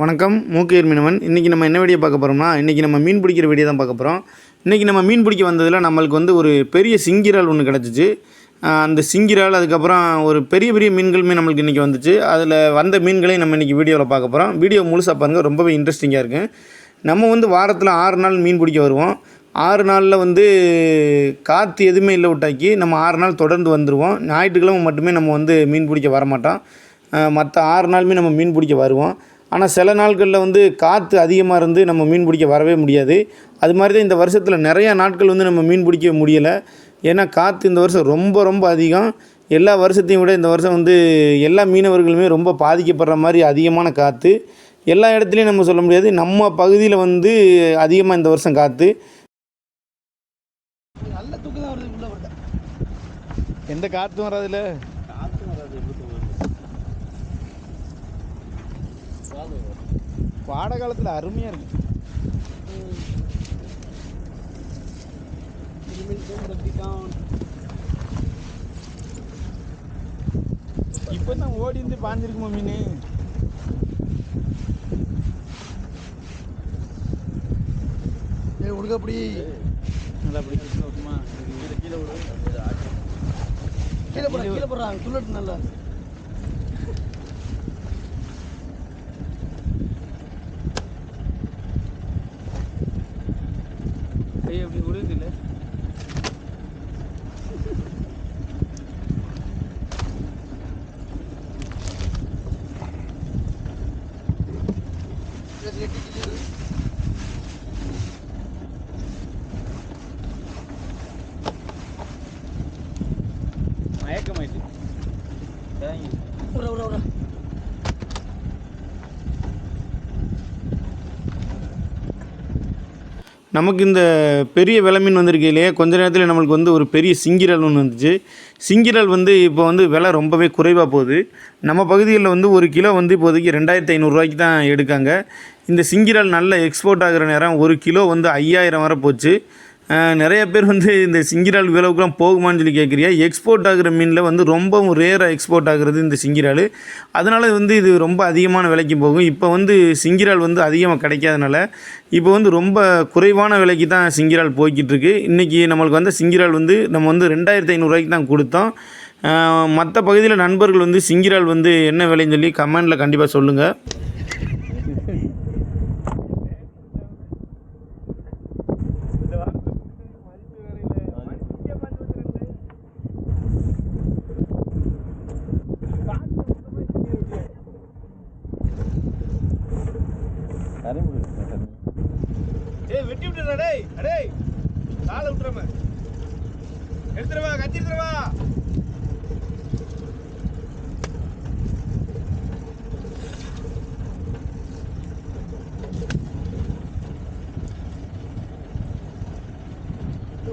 வணக்கம் மூக்கையர் மீனவன். இன்றைக்கி நம்ம என்ன வீடியோ பார்க்க போகிறோம்னா இன்றைக்கி நம்ம மீன் பிடிக்கிற வீடியோ தான் பார்க்க போகிறோம் இன்றைக்கி நம்ம மீன் பிடிக்க வந்ததில் நம்மளுக்கு வந்து ஒரு பெரிய சிங்கிரால் ஒன்று கிடச்சிச்சு. அந்த சிங்கிரால் அதுக்கப்புறம் ஒரு பெரிய பெரிய மீன்களுமே நம்மளுக்கு இன்றைக்கி வந்துச்சு. அதில் வந்த மீன்களையும் நம்ம இன்றைக்கி வீடியோவில் பார்க்க போகிறோம் வீடியோ முழுசாக பாருங்கள் ரொம்பவே இன்ட்ரெஸ்டிங்காக இருக்கும் நம்ம வந்து வாரத்தில் ஆறு நாள் மீன் பிடிக்க வருவோம். ஆறு நாளில் வந்து காற்று எதுவுமே இல்லை விட்டாக்கி நம்ம ஆறு நாள் தொடர்ந்து வந்துடுவோம் ஞாயிற்றுக்கிழமை மட்டுமே நம்ம வந்து மீன் பிடிக்க வரமாட்டோம். மற்ற ஆறு நாளுமே நம்ம மீன் பிடிக்க வருவோம். ஆனால் சில நாட்களில் வந்து காற்று அதிகமாக இருந்து நம்ம மீன் பிடிக்க வரவே முடியாது. அது மாதிரி தான் இந்த வருஷத்தில் நிறையா நாட்கள் வந்து நம்ம மீன் பிடிக்க முடியலை. ஏன்னா காற்று இந்த வருஷம் ரொம்ப ரொம்ப அதிகம். எல்லா வருஷத்தையும் விட இந்த வருஷம் வந்து எல்லா மீனவர்களுமே ரொம்ப பாதிக்கப்படுற மாதிரி அதிகமான காற்று எல்லா இடத்துலையும் நம்ம சொல்ல முடியாது. நம்ம பகுதியில் வந்து அதிகமாக இந்த வருஷம் காற்று நல்ல தூக்கம் தான் வருது. எந்த காற்றும் வராதுல்ல காத்து வராது எப்படி தூங்குறது பாட காலத்தில் அருமையாக தான் இப்போ தான் ஓடி இருந்து பாஞ்சிருக்குமா மீன்? ஏய் உனக்கு அப்படி. நல்லா அப்படி சுத்தமா கீழே போடுற கீழே போடுறாங்க துள்ளட்டு நல்லா கை அப்படி விடுது இல்லை. மயக்கமாயிட்டு நமக்கு இந்த பெரிய விலை மீன் வந்திருக்கையிலேயே கொஞ்ச நேரத்தில் நம்மளுக்கு வந்து ஒரு பெரிய சிங்கிரல் ஒன்று வந்துச்சு. சிங்கிரல் வந்து இப்போ வந்து விலை ரொம்பவே குறைவாக போகுது. நம்ம பகுதிகளில் வந்து ஒரு கிலோ வந்து இப்போதைக்கு ரெண்டாயிரத்தி ஐநூறுரூவாய்க்கு தான் எடுக்காங்க. இந்த சிங்கிரல் நல்ல எக்ஸ்போர்ட் ஆகிற நேரம் ஒரு கிலோ வந்து ஐயாயிரம் வரை போச்சு. நிறைய பேர் வந்து இந்த சிங்கிரால் விலவுக்குலாம் போகுமான்னு சொல்லி கேட்குறியா? எக்ஸ்போர்ட் ஆகிற மீனில் வந்து ரொம்பவும் ரேராக எக்ஸ்போர்ட் ஆகிறது இந்த சிங்கிரால். அதனால் வந்து இது ரொம்ப அதிகமான விலைக்கு போகும். இப்போ வந்து சிங்கிரால் வந்து அதிகமாக கிடைக்காதனால இப்போ வந்து ரொம்ப குறைவான விலைக்கு தான் சிங்கிரால் போய்கிட்டு இருக்கு இன்றைக்கி நம்மளுக்கு வந்து சிங்கிரால் வந்து நம்ம வந்து ரெண்டாயிரத்தி ஐநூறுரூவாய்க்கு தான் கொடுத்தோம். மற்ற பகுதியில் நண்பர்கள் வந்து சிங்கிரால் வந்து என்ன விலைன்னு சொல்லி கமெண்டில் கண்டிப்பாக சொல்லுங்கள் ஏய் வெட்டி விட்டுறா டேய் அடேய். காலை விட்டுறம. எடுத்துறவா கத்தி எடுத்துறவா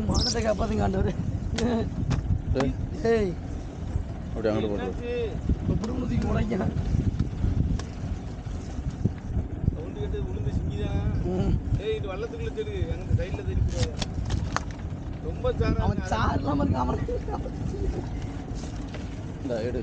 மானத்தை காப்பாத்துங்க ஆண்டவர். ஏய். அப்படி அங்கிட்டு போட்டு இப்படி தூக்கி உடைக்க அவன் சார் இல்லாம இருக்க அவன் இந்த எடு.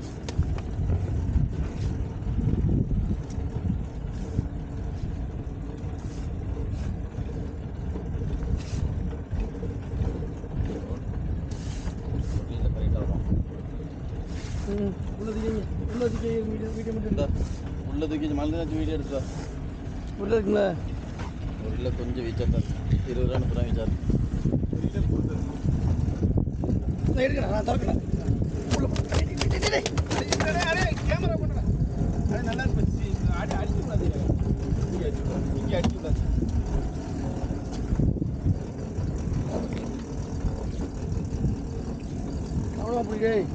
ம். உள்ள தூக்கி உள்ள தூக்கி வீடியோ வீடியோ மட்டும் இந்த எடுத்து. உள்ள தூக்கி மருந்து வீடியோ எடுத்துடா உள்ள இருக்குங்களா. ஒரு இல்லை கொஞ்சம் வீச்சா தான் இருபது ரூபா முப்பது ரூபா வீச்சா நான் எடுக்கிறேன் நான் திறக்கிறேன் உள்ள போ. டேய், டேய், டேய், டேய். கேமரா பண்ணுறேன் அது நல்லா இருந்துச்சு. அடி அடிச்சு விடாது இங்கே அடிச்சு விடாது இங்கே அடிச்சு விடாது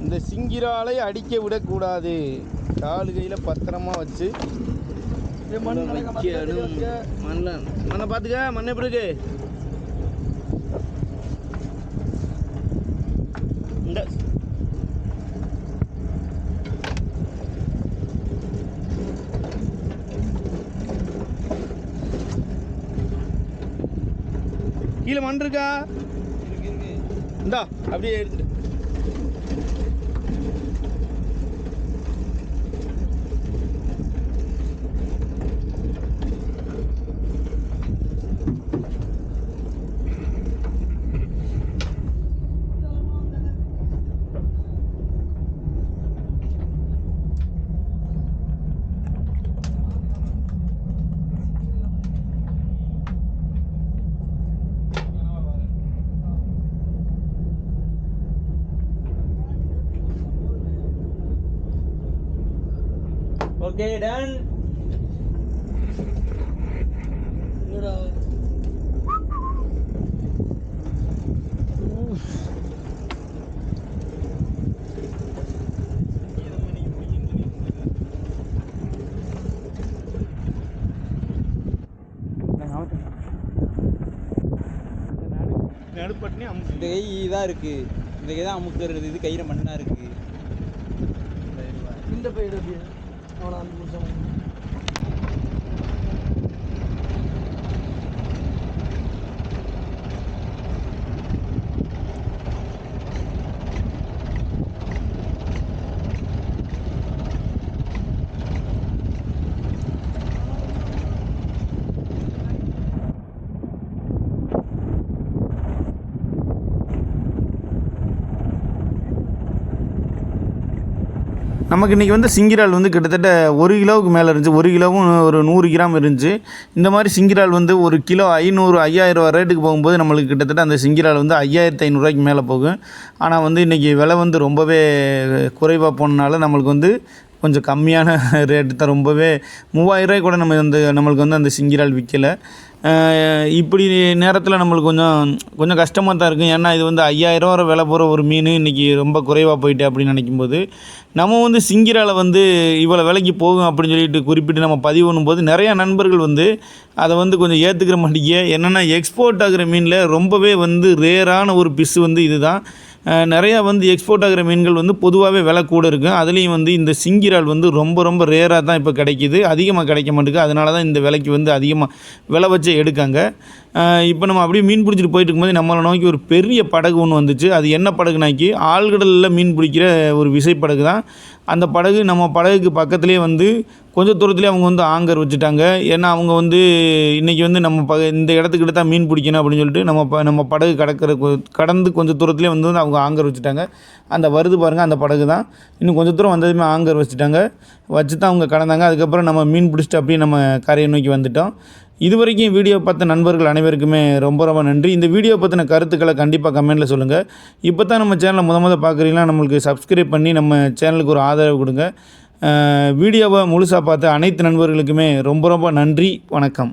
இந்த சிங்கிராலை அடிக்க விடக்கூடாது. காலு கையில் பத்திரமா வச்சு மண்ணை மண்ணை. பார்த்துக்க மண்ணை எப்படி இருக்கு? இந்த. கீழே மண் இருக்கா? இந்தா அப்படியே எடுத்துட்டு டன் என்னடா நடுப்பட்டினி இந்த கை இதாக இருக்கு. இந்த கை தான் அமுக்கிறது. இது கையில் மண்ணா இருக்கு. இந்த பையன் அப்படியே அவனை அந்த நமக்கு இன்றைக்கி வந்து சிங்கிரால் வந்து கிட்டத்தட்ட ஒரு கிலோவுக்கு மேலே இருந்துச்சு. ஒரு கிலோவும் ஒரு நூறு கிராம் இருந்துச்சு. இந்த மாதிரி சிங்கிரால் வந்து ஒரு கிலோ ஐநூறு ஐயாயிரம் ரூபா ரேட்டுக்கு போகும்போது நம்மளுக்கு கிட்டத்தட்ட அந்த சிங்கிரால் வந்து ஐயாயிரத்து ஐநூறுரூவாய்க்கு மேலே போகும். ஆனால் வந்து இன்றைக்கி விலை வந்து ரொம்பவே குறைவாக போனனால நம்மளுக்கு வந்து கொஞ்சம் கம்மியான ரேட்டு தான். ரொம்பவே மூவாயிரரூவாய்க்கு கூட நம்ம அந்த நம்மளுக்கு வந்து அந்த சிங்கிரால் விற்கலை இப்படி நேரத்தில் நம்மளுக்கு கொஞ்சம் கொஞ்சம் கஷ்டமாக தான் இருக்கும். ஏன்னா இது வந்து ஐயாயிரம் வரை விலை போகிற ஒரு மீன் இன்றைக்கி ரொம்ப குறைவாக போயிட்டு அப்படின்னு நினைக்கும்போது நம்ம வந்து சிங்கிரால வந்து இவ்வளோ விலைக்கு போகும் அப்படின்னு சொல்லிட்டு குறிப்பிட்டு நம்ம பதிவு பண்ணும்போது நிறையா நண்பர்கள் வந்து அதை வந்து கொஞ்சம் ஏற்றுக்கிற மாட்டேங்க என்னென்னா எக்ஸ்போர்ட் ஆகிற மீனில் ரொம்பவே வந்து ரேரான ஒரு பிஸ் வந்து இதுதான். நிறையா வந்து எக்ஸ்போர்ட் ஆகிற மீன்கள் வந்து பொதுவாகவே விலை கூட இருக்கும் அதுலேயும் வந்து இந்த சிங்கிரால் வந்து ரொம்ப ரொம்ப ரேராக தான் இப்போ கிடைக்கிது. அதிகமாக கிடைக்க மாட்டேங்குது. அதனால தான் இந்த விலைக்கு வந்து அதிகமாக விலை வச்சு எடுக்காங்க. இப்போ நம்ம அப்படியே மீன் பிடிச்சிட்டு போயிட்டு இருக்கும்போது நம்மளை நோக்கி ஒரு பெரிய படகு ஒன்று வந்துச்சு. அது என்ன படகுனாக்கி ஆழ்கடலில் மீன் பிடிக்கிற ஒரு விசைப்படகு தான். அந்த படகு நம்ம படகுக்கு பக்கத்துலேயே வந்து கொஞ்சம் தூரத்துலேயே அவங்க வந்து ஆங்கர் வச்சுட்டாங்க. ஏன்னா அவங்க வந்து இன்றைக்கி வந்து நம்ம ப இந்த இடத்துக்கிட்ட தான் மீன் பிடிக்கணும் அப்படின்னு சொல்லிட்டு நம்ம ப நம்ம படகு கடக்கிற கடந்து கொஞ்சம் தூரத்துலேயே வந்து வந்து அவங்க ஆங்கர் வச்சுட்டாங்க. அந்த வருது பாருங்கள் அந்த படகு தான். இன்னும் கொஞ்சம் தூரம் வந்ததுமே ஆங்கர் வச்சுட்டாங்க. வச்சு தான் அவங்க கடந்தாங்க. அதுக்கப்புறம் நம்ம மீன் பிடிச்சிட்டு அப்படியே நம்ம கரையை நோக்கி வந்துட்டோம். இது வரைக்கும் வீடியோ பார்த்த நண்பர்கள் அனைவருக்குமே ரொம்ப ரொம்ப நன்றி. இந்த வீடியோ பற்றின கருத்துக்களை கண்டிப்பாக கமெண்ட்டில் சொல்லுங்கள் இப்போ தான் நம்ம சேனலை முத முத பார்க்குறீங்கன்னா நம்மளுக்கு சப்ஸ்கிரைப் பண்ணி நம்ம சேனலுக்கு ஒரு ஆதரவு கொடுங்க. வீடியோவை முழுசாக பார்த்த அனைத்து நண்பர்களுக்குமே ரொம்ப ரொம்ப நன்றி. வணக்கம்.